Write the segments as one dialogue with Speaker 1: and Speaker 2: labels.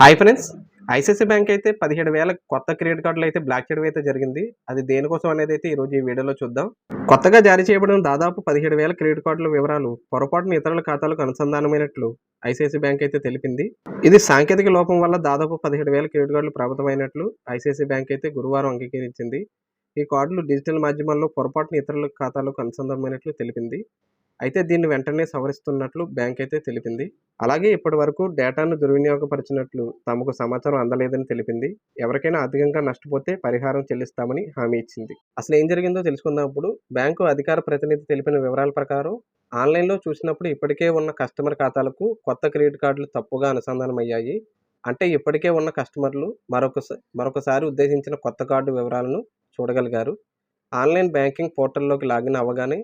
Speaker 1: Hi friends ICICI bank అయితే పదిహేడు వేల కొత్త క్రెడిట్ కార్డులు అయితే బ్లాక్ చేయడం అయితే జరిగింది. అది దేనికోసం అనేది అయితే ఈరోజు ఈ వీడియోలో చూద్దాం. కొత్తగా జారీ చేయబడిన దాదాపు పదిహేడు వేల క్రెడిట్ కార్డుల వివరాలు పొరపాటున ఇతరుల ఖాతాలకు అనుసంధానమైనట్లు ఐసిఐసి బ్యాంక్ అయితే తెలిపింది. ఇది సాంకేతిక లోపం వల్ల దాదాపు పదిహేడు వేల క్రెడిట్ కార్డులు ప్రభావితమైనట్లు ఐసిఐసి బ్యాంక్ అయితే గురువారం అంగీకరించింది. ఈ కార్డులు డిజిటల్ మాధ్యమాల్లో పొరపాటున ఇతరుల ఖాతాలకు అనుసంధానమైనట్లు తెలిపింది. అయితే దీన్ని వెంటనే సవరిస్తున్నట్లు బ్యాంక్ అయితే తెలిపింది. అలాగే ఇప్పటి వరకు డేటాను దుర్వినియోగపరిచినట్లు తమకు సమాచారం అందలేదని తెలిపింది. ఎవరికైనా అధికంగా నష్టపోతే పరిహారం చెల్లిస్తామని హామీ ఇచ్చింది. అసలు ఏం జరిగిందో తెలుసుకుందాం ఇప్పుడు. బ్యాంకు అధికార ప్రతినిధి తెలిపిన వివరాల ప్రకారం ఆన్లైన్లో చూసినప్పుడు ఇప్పటికే ఉన్న కస్టమర్ ఖాతాలకు కొత్త క్రెడిట్ కార్డులు తప్పుగా అనుసంధానమయ్యాయి. అంటే ఇప్పటికే ఉన్న కస్టమర్లు మరొకసారి మరొకసారి ఉద్దేశించిన కొత్త కార్డు వివరాలను చూడగలిగారు. ఆన్లైన్ బ్యాంకింగ్ పోర్టల్లోకి లాగిన్ అవ్వగానే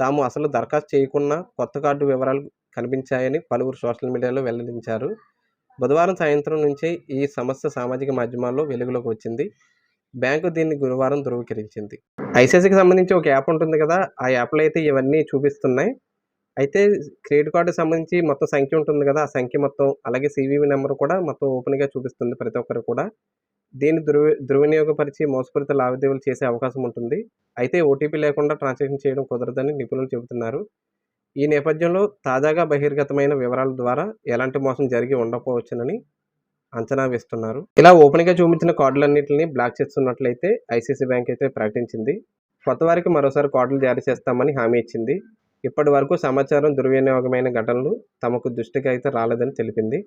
Speaker 1: తాము అసలు దరఖాస్తు చేయకుండా కొత్త కార్డు వివరాలు కనిపించాయని పలువురు సోషల్ మీడియాలో వెల్లడించారు. బుధవారం సాయంత్రం నుంచే ఈ సమస్య సామాజిక మాధ్యమాల్లో వెలుగులోకి వచ్చింది. బ్యాంకు దీన్ని గురువారం ధృవీకరించింది. ఐసీఐసీకి సంబంధించి ఒక యాప్ ఉంటుంది కదా ఆ యాప్లో అయితే ఇవన్నీ చూపిస్తున్నాయి. అయితే క్రెడిట్ కార్డు సంబంధించి మొత్తం సంఖ్య ఉంటుంది కదా ఆ సంఖ్య మొత్తం అలాగే సివివి నెంబర్ కూడా మొత్తం ఓపెన్గా చూపిస్తుంది ప్రతి ఒక్కరు కూడా. దీన్ని దుర్వి దుర్వినియోగపరిచి మోసపూరిత లావాదేవీలు చేసే అవకాశం ఉంటుంది. అయితే ఓటీపీ లేకుండా ట్రాన్సాక్షన్ చేయడం కుదరదని నిపుణులు చెబుతున్నారు. ఈ నేపథ్యంలో తాజాగా బహిర్గతమైన వివరాల ద్వారా ఎలాంటి మోసం జరిగి ఉండకపోవచ్చునని అంచనా వేస్తున్నారు. ఇలా ఓపెన్గా చూపించిన కార్డులన్నింటినీ బ్లాక్ చేస్తున్నట్లయితే ఐసీసీ బ్యాంక్ అయితే ప్రకటించింది. కొత్త వారికి మరోసారి కార్డులు జారీ చేస్తామని హామీ ఇచ్చింది. ఇప్పటి వరకు సమాచారం దుర్వినియోగమైన ఘటనలు తమకు దృష్టికి అయితే రాలేదని తెలిపింది.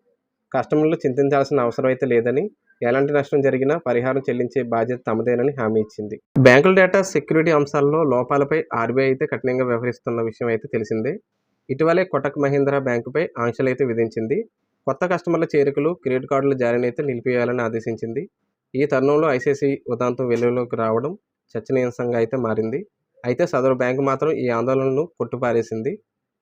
Speaker 1: కస్టమర్లు చింతించాల్సిన అవసరం అయితే లేదని ఎలాంటి నష్టం జరిగినా పరిహారం చెల్లించే బాధ్యత తమదేనని హామీ ఇచ్చింది. బ్యాంకుల డేటా సెక్యూరిటీ అంశాల్లో లోపాలపై ఆర్బీఐ అయితే కఠినంగా వ్యవహరిస్తున్న విషయం అయితే తెలిసిందే. ఇటీవలే కొటక్ మహీంద్రా బ్యాంకుపై ఆంక్షలు అయితే విధించింది. కొత్త కస్టమర్ల చేరికలు క్రెడిట్ కార్డుల జారీని అయితే నిలిపివేయాలని ఆదేశించింది. ఈ తరుణంలో ఐసీసీ ఉదాంతం వెలుగులోకి రావడం చర్చనీయాంశంగా అయితే మారింది. అయితే సదరు బ్యాంకు మాత్రం ఈ ఆందోళనను కొట్టుపారేసింది.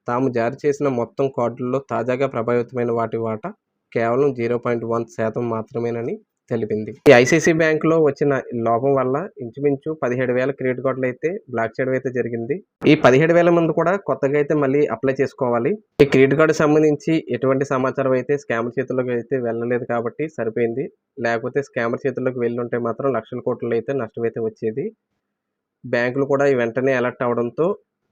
Speaker 1: తాము జారీ చేసిన మొత్తం కార్డుల్లో తాజాగా ప్రభావితమైన వాటి వాటా కేవలం జీరో పాయింట్ వన్ శాతం మాత్రమేనని తెలిపింది. ఈ ఐసీసీ బ్యాంకులో వచ్చిన లోపం వల్ల ఇంచుమించు పదిహేడు వేల క్రెడిట్ కార్డులు అయితే బ్లాక్ చేయడం అయితే జరిగింది. ఈ పదిహేడు వేల మంది కూడా కొత్తగా అయితే మళ్ళీ అప్లై చేసుకోవాలి. ఈ క్రెడిట్ కార్డు సంబంధించి ఎటువంటి సమాచారం అయితే స్కామర్ చేతుల్లోకి అయితే వెళ్ళలేదు కాబట్టి సరిపోయింది. లేకపోతే స్కామర్ చేతుల్లోకి వెళ్ళి ఉంటే మాత్రం లక్షల కోట్లు అయితే నష్టం అయితే వచ్చేది. బ్యాంకులు కూడా వెంటనే అలర్ట్ అవడంతో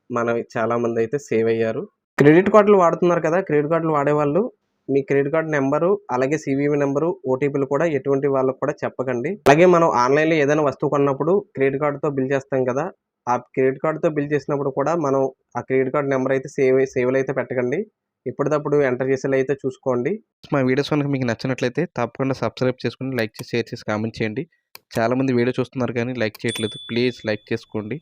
Speaker 1: మన చాలా మంది అయితే సేవ్ అయ్యారు. క్రెడిట్ కార్డులు వాడుతున్నారు కదా క్రెడిట్ కార్డులు వాడేవాళ్ళు మీ క్రెడిట్ కార్డ్ నెంబరు అలాగే సివివి నెంబరు ఓటీపీలు కూడా ఎటువంటి వాళ్ళకు కూడా చెప్పకండి. అలాగే మనం ఆన్లైన్లో ఏదైనా వస్తువు కొన్నప్పుడు క్రెడిట్ కార్డుతో బిల్ చేస్తాం కదా ఆ క్రెడిట్ కార్డుతో బిల్ చేసినప్పుడు కూడా మనం ఆ క్రెడిట్ కార్డ్ నెంబర్ అయితే సేవ్ సేవ్లు అయితే పెట్టకండి. ఇప్పటికప్పుడు ఎంటర్ చేసేలా అయితే చూసుకోండి.
Speaker 2: మా వీడియోస్ కనుక మీకు నచ్చినట్లయితే తప్పకుండా సబ్స్క్రైబ్ చేసుకుని లైక్ చేసి షేర్ చేసి కామెంట్ చేయండి. చాలామంది వీడియో చూస్తున్నారు కానీ లైక్ చేయట్లేదు. ప్లీజ్ లైక్ చేసుకోండి.